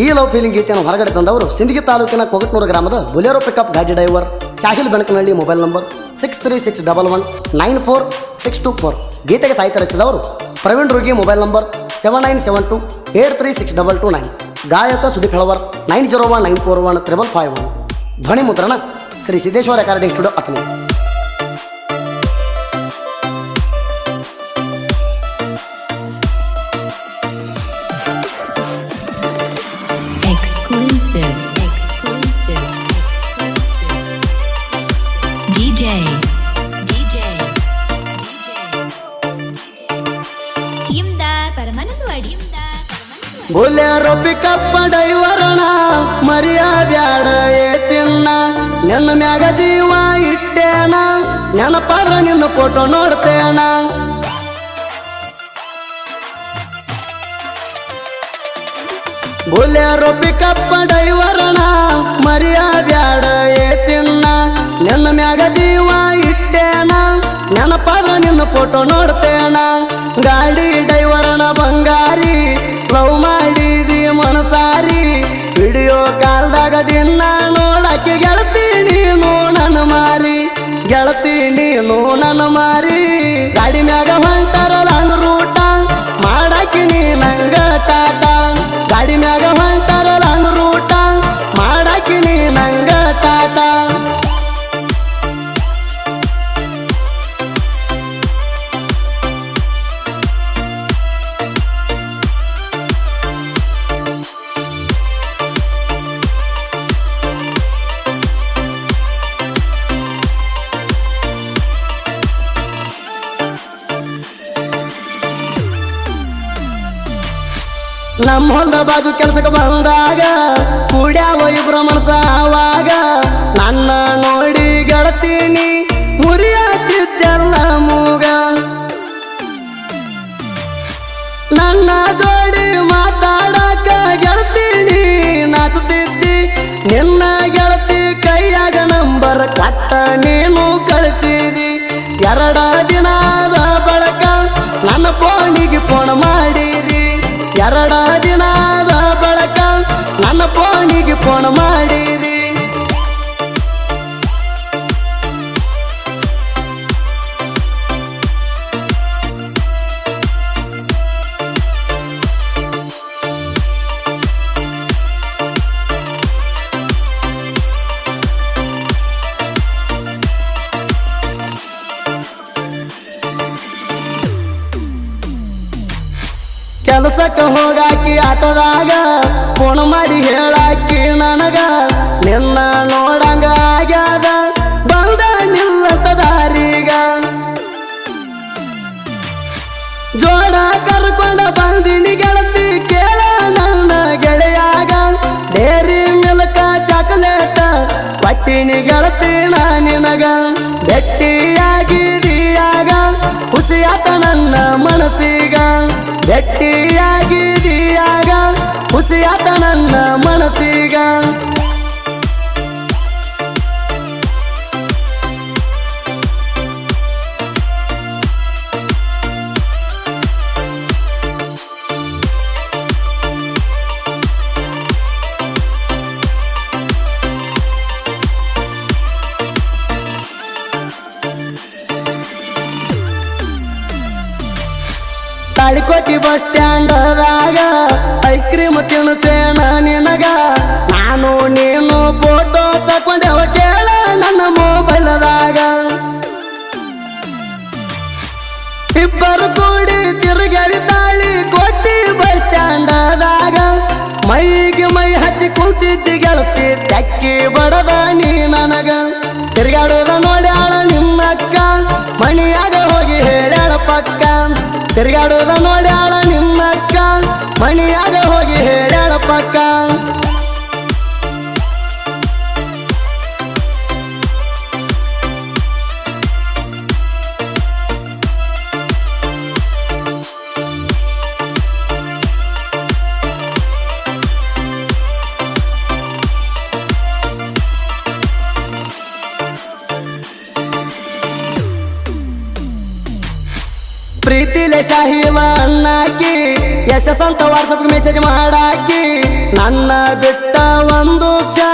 ಈ love feeling ಗೀತೆಯನ್ನು ಹೊರಗಡೆ ತಂದವರು ಸಿಂದಗಿ ತಾಲೂಕಿನ ಕೊಗಟ್ನೂರು ಗ್ರಾಮದ ಬುಲೆರೋ ಪಿಕಪ್ ಗಾಡಿ driver Sahil Benakanahalli mobile number six three six double one nine four six two four ಗೀತೆಗೆ ಸಾಹಿತ್ಯ ರಚಿಸಿದವರು Praveen Rugi mobile number seven nine seven two eight three six double two nine ಗಾಯಕ Sudeep Helavar nine zero one nine four one triple five one ಧ್ವನಿ ಮುದ್ರಣ Shri Siddeshwara recording studio Athni. Bolero pickup ಡೈವರಣ ಮರಿಯ ಬ್ಯಾಡ ಏ ಚಿನ್ನ ನಿನ್ನ ಮ್ಯಾಗ ಜೀವ ಇಟ್ಟೇನ ನೆನಪಾರ ನಿನ್ನ ಫೋಟೋ ನೋಡ್ತೇನ ಬುಲೆರೋ ಪಿಕಪ್ ಡೈವರಣ ಮರಿಯ ಬ್ಯಾಡ ಏ ಚಿನ್ನ. ನಿನ್ನ ಮ್ಯಾಗ ಜೀವ ಇಟ್ಟೇನ. ಪದ ನಿನ್ನ ಫೋಟೋ ನೋಡ್ತೇನ. ಗಾಡಿ ಡೈವರನ ಬಂಗಾರಿ ಲವ್ ಮಾಡಿದಿ ಮನಸಾರಿ. ವಿಡಿಯೋ ಕಾಲ್ದಾಗ ದಿನ ನೋಡಕ್ಕೆ ಗೆಳತಿ ನೀನು ನನ್ನ ಮಾರಿ. ಗೆಳತಿ ನೀನು ನನ್ನ ಮಾರಿ. ಗಾಡಿ ಮ್ಯಾಗ ಹೊಂಟಾರ ನಮ್ಮ ಹೊಲದ ಬಾಜು ಕೆಲ್ಸಕ್ಕೆ ಬಂದಾಗ ಕುಡ್ಯಾವ ಇಬ್ರ ಮನಸ ಆವಾಗ, ನನ್ನ ನೋಡಿ ಗೆಳತೀನಿ, ಮುರಿಯಾತಿದ್ದೆಲ್ಲ ಮೂಗ. ನನ್ನ ಜೋಡಿ ಮಾತಾಡಕ ಗೆಳತೀನಿ, ನಾಚುತ್ತಿದ್ದಿ, ನಿನ್ನ ಗೆಳತಿ ಕೈಯಾಗ ನಂಬರ್ ಕಟ್ಟ ನೀನು ಕಳಿಸಿದಿ. ಎರಡ ಕೆಲಸಕ್ಕೆ ಹೋಗಾಕಿ ಆಟೋದಾಗ ಫೋನ್ ಮಾಡಿ ಹೇಳಾಕಿ ನನಗ, ನಿನ್ನ ನೋಡಂಗ ಆಗ್ಯಾದ, ಬಂದ ನಿಲ್ಲತ ದಾರಿಗ. ಜೋಡ ಕರ್ಕೊಂಡ ಬಂದಿನಿ ಗೆಳತಿ, ಕೇಳ ನನ್ನ ಗೆಳೆಯಾಗ. ಡೇರಿ ಮಿಲ್ಕ ಚಾಕಲೇಟ ಪಟ್ಟಿನಿ ಗೆಳತಿ ನಾ ನಿನಗ. ಬೆಟ್ಟಿಯಾಗಿದೀಯಾಗ ಖುಷಿಯಾತ ನನ್ನ ಮನಸ್ಸಿಗ. ಭೆಟ್ಟಿಯಾಗಿದೀಯಾಗ ತಾಳಿಕೋಟಿ ಬಸ್ ಸ್ಟ್ಯಾಂಡದಾಗ ಐಸ್ ಕ್ರೀಮ್ ತಿನ್ಸೇನ ನಿನಗ ನಾನು ನೀನು ಫೋಟೋ ತಕೊಂಡೆವ ಕೇಳ ನನ್ನ ಮೊಬೈಲದಾಗ ಇಬ್ಬರು ಕೂಡಿ ತಿರುಗಾಡಿ ತಾಳಿ ಕೊಟ್ಟಿ ಬಸ್ ಸ್ಟ್ಯಾಂಡದಾಗ ಮೈಗೆ ಮೈ ಹಚ್ಚಿ ಕುಂತಿದ್ದಿ ಗೆಳತಿ, ತಕ್ಕಿ ಬಡದ ನೀ ನನಗ. ತಿರುಗಾಡೋದ ನೋಡ್ಯಾಳ ಪ್ರೀತಿಲೆ ಶಾಹಿವ ಅನ್ನಾಕಿ ಯಶಸ್ಸಂತ ವಾಟ್ಸಪ್ ಮೆಸೇಜ್ ಮಾಡಾಕಿ ನನ್ನ ಬಿಟ್ಟ ಒಂದು ಕ್ಷಣ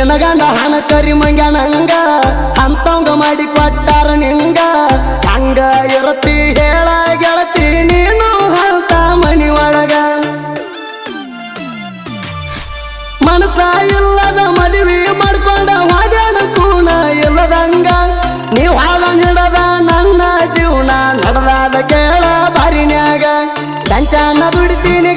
ನಿನಗಂಡ ಹಣ ಕರಿ ಮಂಗ್ಯಾನಂಗ ಅಂತಂಗ ಮಾಡಿ ಕೊಟ್ಟಾರ ನಿಂಗ. ಹಂಗ ಇರತಿ ಹೇಳ ಗೆಳತಿ, ನೀನು ಅಂತ ಮನಿ ಒಳಗ. ಮನಸ ಇಲ್ಲದ ಮದುವೆ ಮಾಡ್ಕೊಂಡ ಹೋದ್ಯಾನ ಕೂನ ಇಲ್ಲದಂಗ. ನೀವು ಹಾಳ ನಿಡದ ನನ್ನ ಜೀವನ ನಡದಾದ ಕೇಳ ಬಾರಿನ್ಯಾಗ. ಚಂಚನ ದುಡಿತೀನಿ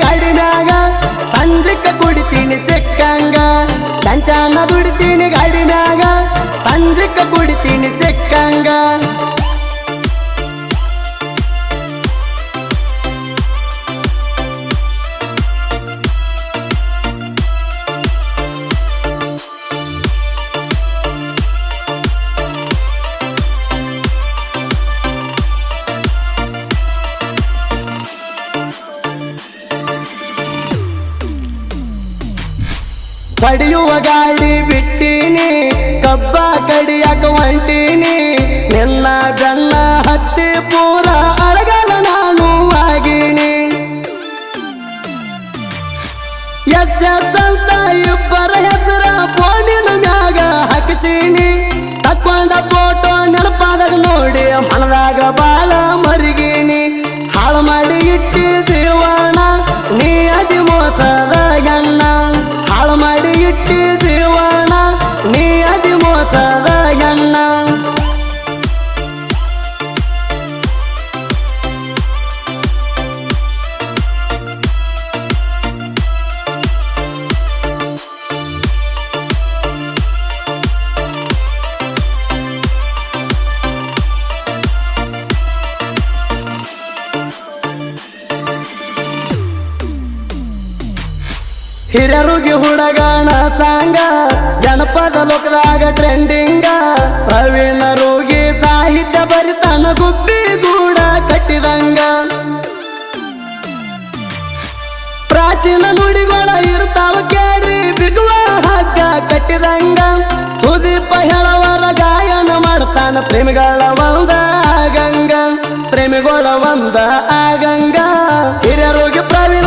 ಪಡೆಯುವ ಗಾಡಿ ಬಿಟ್ಟೀನಿ ಹಿರಿಯರುಗಿ ಹುಡುಗನ ಸಾಂಗ, ಜನಪದ ಲೋಕದಾಗ ಟ್ರೆಂಡಿಂಗ ಪ್ರವೀಣರುಗಿ ಸಾಹಿತ್ಯ ಬರಿತಾನ ಗುಬ್ಬಿ ಗೂಡ ಕಟ್ಟಿದಂಗ. ಪ್ರಾಚೀನ ನುಡಿಗಳ ಇರ್ತಾವ ಕೇಳಿ ಬಿಗುವ ಹಗ್ಗ ಕಟ್ಟಿದಂಗ. ಸುದೀಪ ಹೇಳವರ ಗಾಯನ ಮಾಡ್ತಾನ ಪ್ರೇಮಿಗಳ ಒಂದ ಆಗಂಗ. ಪ್ರೇಮಿಗಳ ಒಂದ ಆಗಂಗ. ಹಿರಿಯರೋಗಿ ಪ್ರವೀಣ